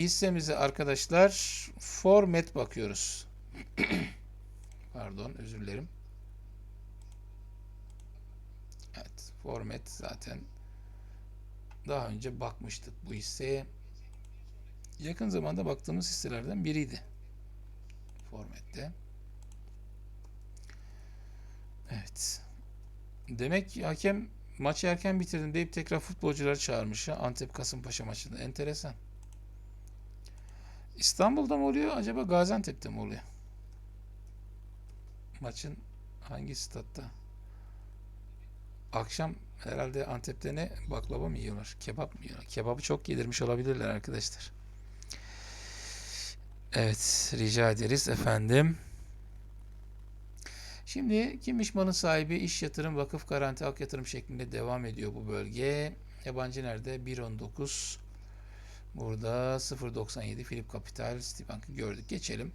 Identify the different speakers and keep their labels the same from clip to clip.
Speaker 1: hissemize arkadaşlar format bakıyoruz. Pardon özür dilerim. Evet format zaten daha önce bakmıştık bu hisseye. Yakın zamanda baktığımız hisselerden biriydi. Format'te. Evet. Demek ki hakem maçı erken bitirdim deyip tekrar futbolcuları çağırmış ya Antep Kasımpaşa maçında. Enteresan. İstanbul'da mı oluyor acaba Gaziantep'te mi oluyor? Maçın hangi statta? Akşam herhalde Antep'te ne baklava mı yiyorlar? Kebap mı yiyorlar? Kebabı çok yedirmiş olabilirler arkadaşlar. Evet, rica ederiz efendim. Şimdi kimmiş malın sahibi iş yatırım vakıf garanti hak yatırım şeklinde devam ediyor bu bölge. Yabancı nerede? 1.19 Burada 0.97 Philip Capital Citibank'ı gördük. Geçelim.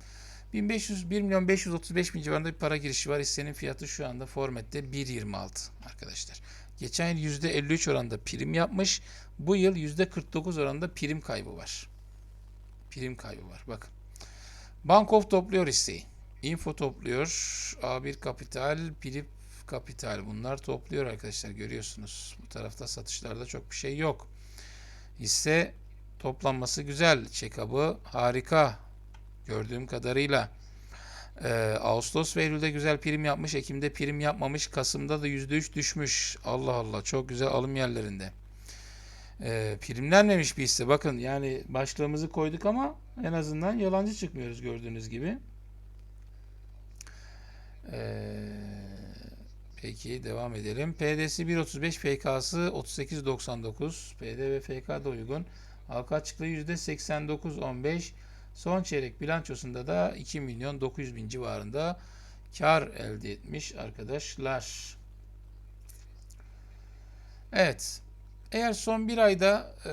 Speaker 1: 1500 1 milyon 535 bin civarında bir para girişi var. Hissenin fiyatı şu anda Formet'te 1.26 arkadaşlar. Geçen yıl %53 oranında prim yapmış. Bu yıl %49 oranında prim kaybı var. Prim kaybı var. Bakın. Bankof topluyor hisseyi. Info topluyor. A1 Kapital, Philip Kapital bunlar topluyor arkadaşlar görüyorsunuz. Bu tarafta satışlarda çok bir şey yok. Hisse toplanması güzel. Check-up'ı harika. Gördüğüm kadarıyla. Ee, Ağustos ve Eylül'de güzel prim yapmış. Ekim'de prim yapmamış. Kasım'da da %3 düşmüş. Allah Allah çok güzel alım yerlerinde. Ee, primlenmemiş bir hisse. Bakın yani başlığımızı koyduk ama en azından yalancı çıkmıyoruz gördüğünüz gibi. Ee, peki devam edelim. PD'si 1.35, FK'sı 38.99. PD ve FK da uygun. Halka açıklığı %89.15. Son çeyrek bilançosunda da 2 milyon 900 bin civarında kar elde etmiş arkadaşlar. Evet. Eğer son bir ayda e,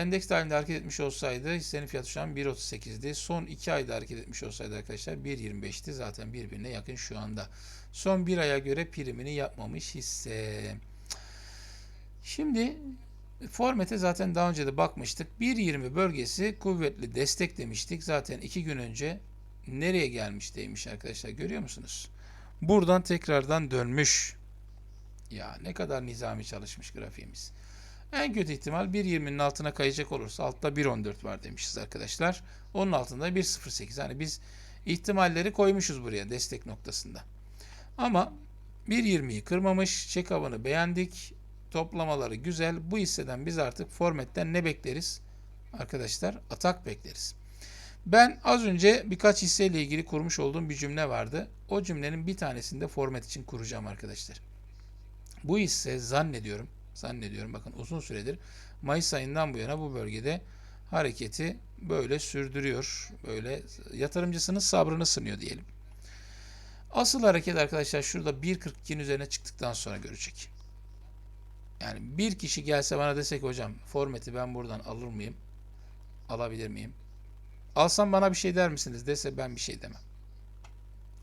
Speaker 1: endeks halinde hareket etmiş olsaydı hissenin fiyatı şu an 1.38'di. Son iki ayda hareket etmiş olsaydı arkadaşlar 1.25'ti. Zaten birbirine yakın şu anda. Son bir aya göre primini yapmamış hisse. Şimdi Format'e zaten daha önce de bakmıştık. 1.20 bölgesi kuvvetli destek demiştik. Zaten iki gün önce nereye gelmiş demiş arkadaşlar görüyor musunuz? Buradan tekrardan dönmüş. Ya ne kadar nizami çalışmış grafiğimiz. En kötü ihtimal 1.20'nin altına kayacak olursa altta 1.14 var demişiz arkadaşlar. Onun altında 1.08. Yani biz ihtimalleri koymuşuz buraya destek noktasında. Ama 1.20'yi kırmamış. Çek avını beğendik. Toplamaları güzel. Bu hisseden biz artık formetten ne bekleriz? Arkadaşlar atak bekleriz. Ben az önce birkaç hisseyle ilgili kurmuş olduğum bir cümle vardı. O cümlenin bir tanesini de format için kuracağım arkadaşlar. Bu hisse zannediyorum, zannediyorum bakın uzun süredir Mayıs ayından bu yana bu bölgede hareketi böyle sürdürüyor. Böyle yatırımcısının sabrını sınıyor diyelim. Asıl hareket arkadaşlar şurada 1.42'nin üzerine çıktıktan sonra görecek. Yani bir kişi gelse bana desek hocam formeti ben buradan alır mıyım? Alabilir miyim? Alsam bana bir şey der misiniz dese ben bir şey demem.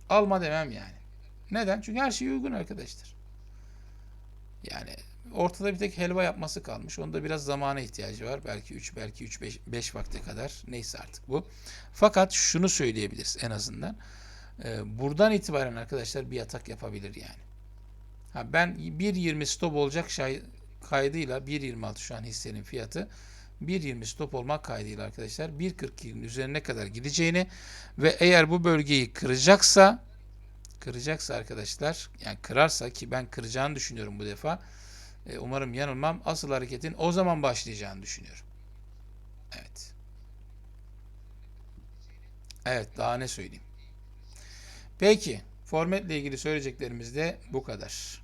Speaker 1: Alma demem yani. Neden? Çünkü her şey uygun arkadaşlar. Yani ortada bir tek helva yapması kalmış. Onda biraz zamana ihtiyacı var. Belki 3, belki 3, 5, 5 vakte kadar. Neyse artık bu. Fakat şunu söyleyebiliriz en azından. Ee, buradan itibaren arkadaşlar bir yatak yapabilir yani. Ha ben 1.20 stop olacak şey kaydıyla 1.26 şu an hissenin fiyatı 1.20 stop olmak kaydıyla arkadaşlar 1.42'nin üzerine kadar gideceğini ve eğer bu bölgeyi kıracaksa kıracaksa arkadaşlar yani kırarsa ki ben kıracağını düşünüyorum bu defa e, umarım yanılmam asıl hareketin o zaman başlayacağını düşünüyorum. Evet. Evet daha ne söyleyeyim. Peki formatle ilgili söyleyeceklerimiz de bu kadar.